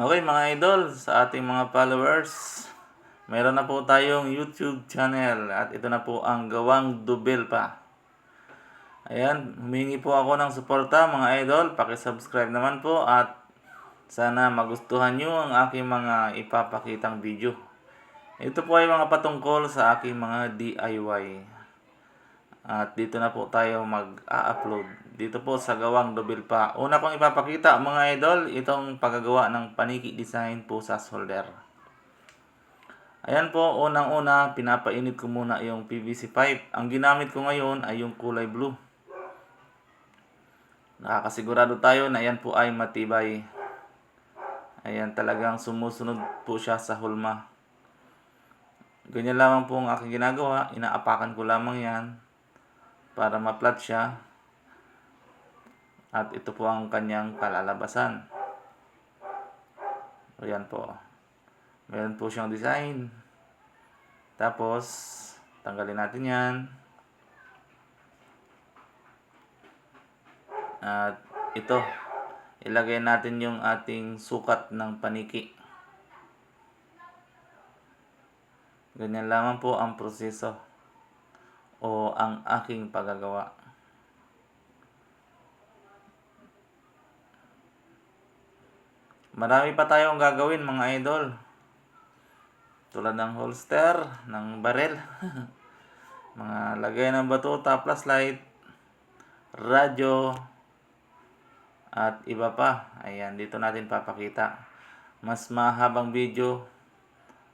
Okay mga idol, sa ating mga followers, meron na po tayong YouTube channel at ito na po ang gawang dubel pa. Ayan, humingi po ako ng suporta mga idol, pakisubscribe naman po at sana magustuhan nyo ang aking mga ipapakitang video. Ito po ay mga patungkol sa aking mga DIY. At dito na po tayo mag-a-upload. Dito po sa gawang dubel pa. Una kong ipapakita mga idol, itong paggagawa ng paniki design po sa solder. Ayan po, unang-una, pinapainit ko muna yung PVC pipe. Ang ginamit ko ngayon ay yung kulay blue. Nakakasigurado tayo na yan po ay matibay. Ayan, talagang sumusunod po siya sa hulma. Ganyan lamang po ang aking ginagawa. Inaapakan ko lamang yan para ma-flat siya. At ito po ang kanyang palalabasan. Ayan po. Meron po siyang design. Tapos, tanggalin natin yan. At ito, ilagay natin yung ating sukat ng paniki. Ganyan lamang po ang proseso o ang aking paggagawa. Marami pa tayong gagawin mga idol. Tulad ng holster, ng barrel. mga lagay ng batuta, flashlight, radyo, at iba pa. Ayan, dito natin papakita. Mas mahabang video,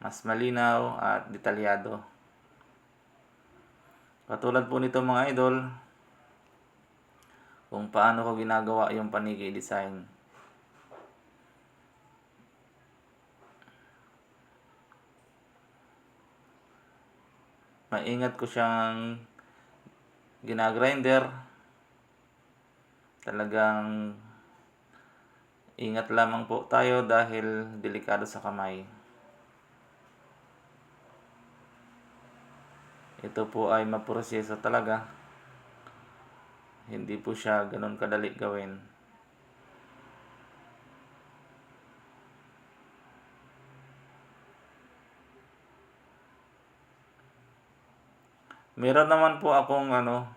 mas malinaw at detalyado. Katulad po nito mga idol, kung paano ko ginagawa yung paniki design. Maingat ko siyang ginagrinder. Talagang ingat lamang po tayo dahil delikado sa kamay. Ito po ay maproseso talaga. Hindi po siya ganun kadali gawin. Meron naman po akong ano,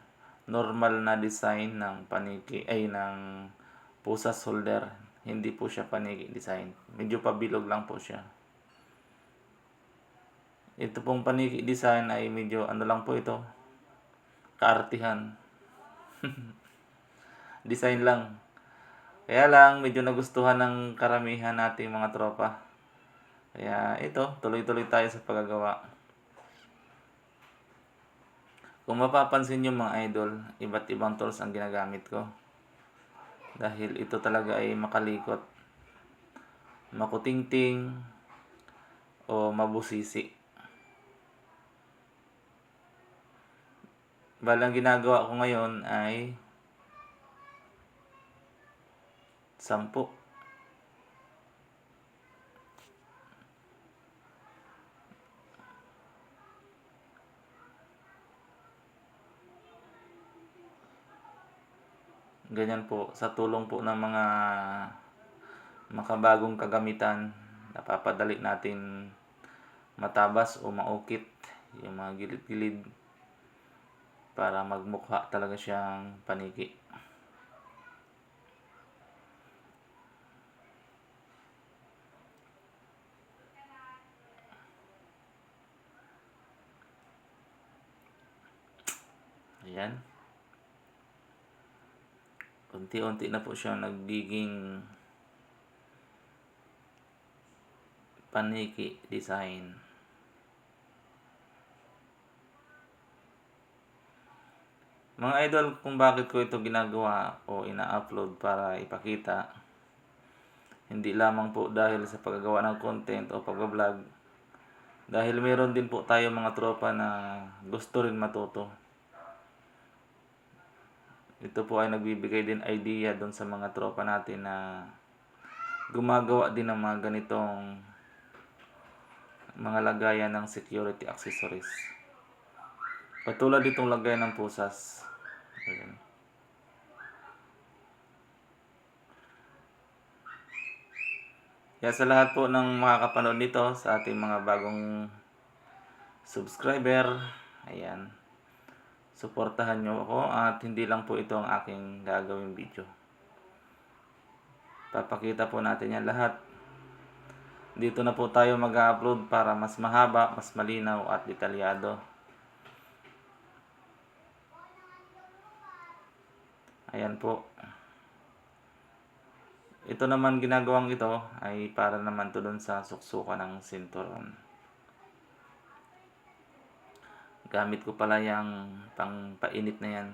normal na design ng paniki ay ng pusa solder. Hindi po siya paniki design. Medyo pabilog lang po siya. Ito pong paniki design ay medyo ano lang po ito. Kaartihan. design lang. Kaya lang medyo nagustuhan ng karamihan nating mga tropa. Kaya ito, tuloy-tuloy tayo sa paggagawa. Kung mapapansin nyo mga idol, iba't ibang tools ang ginagamit ko. Dahil ito talaga ay makalikot, makutingting, o mabusisi. Balang ginagawa ko ngayon ay sampu. Ganyan po, sa tulong po ng mga makabagong kagamitan, napapadali natin matabas o maukit yung mga gilid-gilid para magmukha talaga siyang paniki. Ayan. Unti-unti na po siya nagiging paniki design. Mga idol, kung bakit ko ito ginagawa o ina-upload para ipakita, hindi lamang po dahil sa paggagawa ng content o pag-vlog, dahil meron din po tayo mga tropa na gusto rin matuto. Ito po ay nagbibigay din idea doon sa mga tropa natin na gumagawa din ng mga ganitong mga lagayan ng security accessories. Katulad ditong lagayan ng pusas. Ayan. Kaya sa lahat po ng makakapanood nito, sa ating mga bagong subscriber, ayan, suportahan nyo ako at hindi lang po ito ang aking gagawing video. Papakita po natin yan lahat. Dito na po tayo mag-upload para mas mahaba, mas malinaw at detalyado. Ayan po. Ito naman ginagawang ito ay para naman to sa suksukan ng sinturon. Gamit ko pala yung pang painit na yan.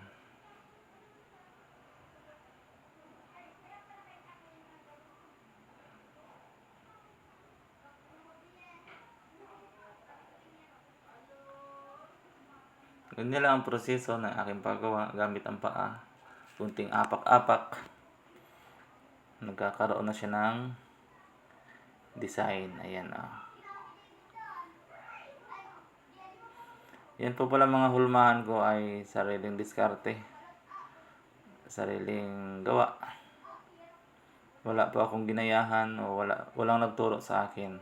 Ganyan lang ang proseso ng aking paggawa gamit ang paa. Kunting apak-apak. Nagkakaroon na siya ng design. Ayan ah. Yan po pala mga hulmahan ko ay sariling diskarte. Sariling gawa. Wala po akong ginayahan o wala, walang nagturo sa akin.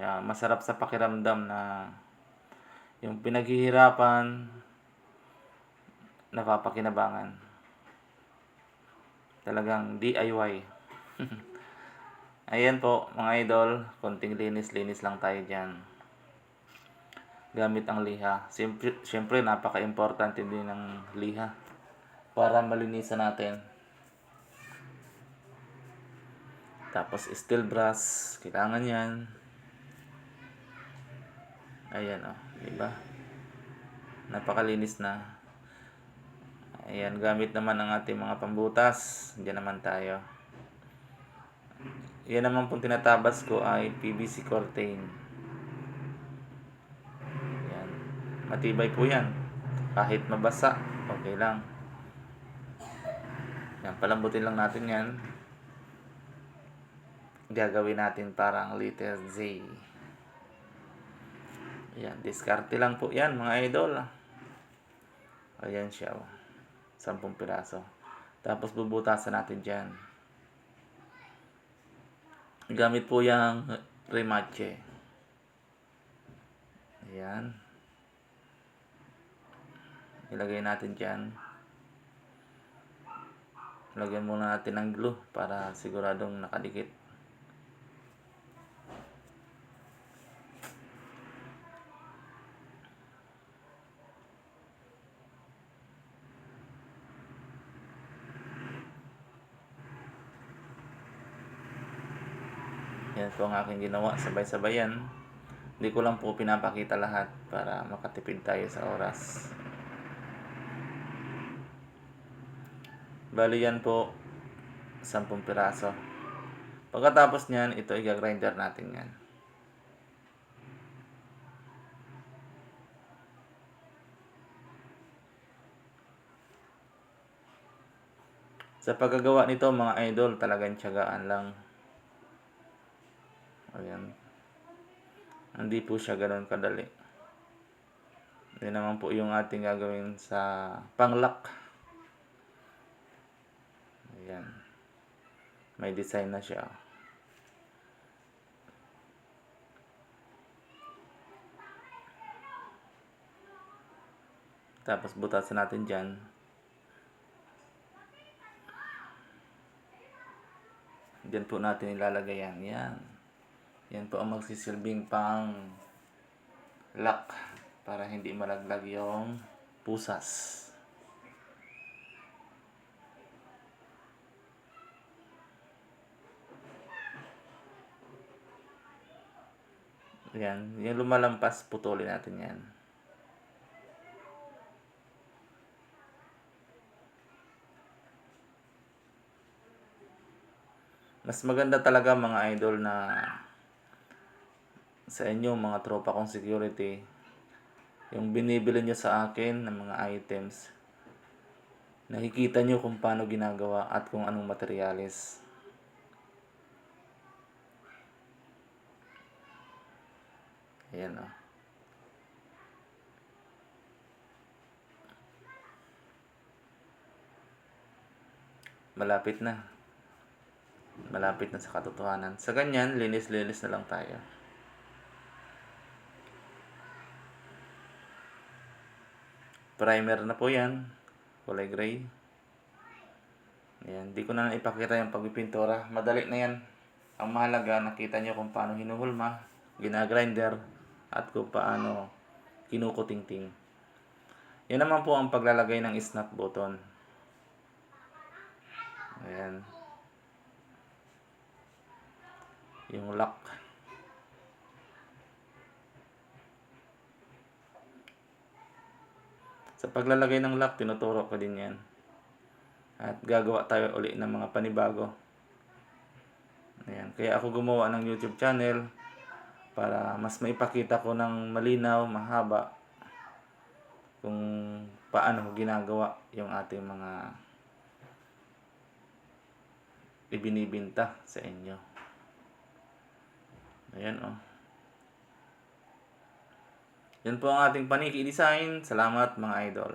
Yeah, masarap sa pakiramdam na yung pinaghihirapan napapakinabangan. Talagang DIY. Ayan po mga idol, konting linis-linis lang tayo dyan. Gamit ang liha. Siyempre, siyempre napaka-importante din ng liha para malinisan natin. Tapos steel brass, kailangan yan. Ayan oh, di ba? Napakalinis na. Ayan, gamit naman ang ating mga pambutas. Diyan naman tayo. Yan naman pong tinatabas ko ay PVC curtain. Ayan. Matibay po yan. Kahit mabasa, okay lang. Yan, palambutin lang natin yan. Gagawin natin parang letter Z. Ayan, diskarte lang po yan mga idol. Ayan siya. Oh. 10 piraso. Tapos bubutasan natin dyan. Gamit po yung remache. Ayan. Ilagay natin dyan. Lagyan muna natin ng glue para siguradong nakadikit. Yan po ang aking ginawa. Sabay-sabay yan. Hindi ko lang po pinapakita lahat para makatipid tayo sa oras. Bali yan po 10 piraso. Pagkatapos niyan, ito i-grinder natin yan. Sa paggagawa nito mga idol, talagang tiyagaan lang. Ayan. Hindi po siya ganoon kadali. Hindi naman po yung ating gagawin sa panglak. Ayan. May design na siya. Tapos butasan natin dyan. Diyan po natin ilalagay yan. Yan. Yan po ang magsisilbing pang lock para hindi malaglag yung pusas. Yan. Yung lumalampas, putulin natin yan. Mas maganda talaga mga idol na sa inyo mga tropa kong security yung binibili nyo sa akin ng mga items nakikita nyo kung paano ginagawa at kung anong materialis ayan o malapit na malapit na sa katotohanan. Sa ganyan, linis-linis na lang tayo. Primer na po yan. Kulay gray. Ayan, di ko na ipakita yung pagpipintura. Madali na yan. Ang mahalaga, nakita nyo kung paano hinuhulma, ginagrinder, at kung paano kinukutingting. Yan naman po ang paglalagay ng snap button. Ayan. Yung lock. Sa paglalagay ng lock, tinuturo ko din yan. At gagawa tayo uli ng mga panibago. Ayan. Kaya ako gumawa ng YouTube channel para mas maipakita ko ng malinaw, mahaba kung paano ginagawa yung ating mga ibinibinta sa inyo. Ayan oh. Yan po ang ating paniki design. Salamat mga idol.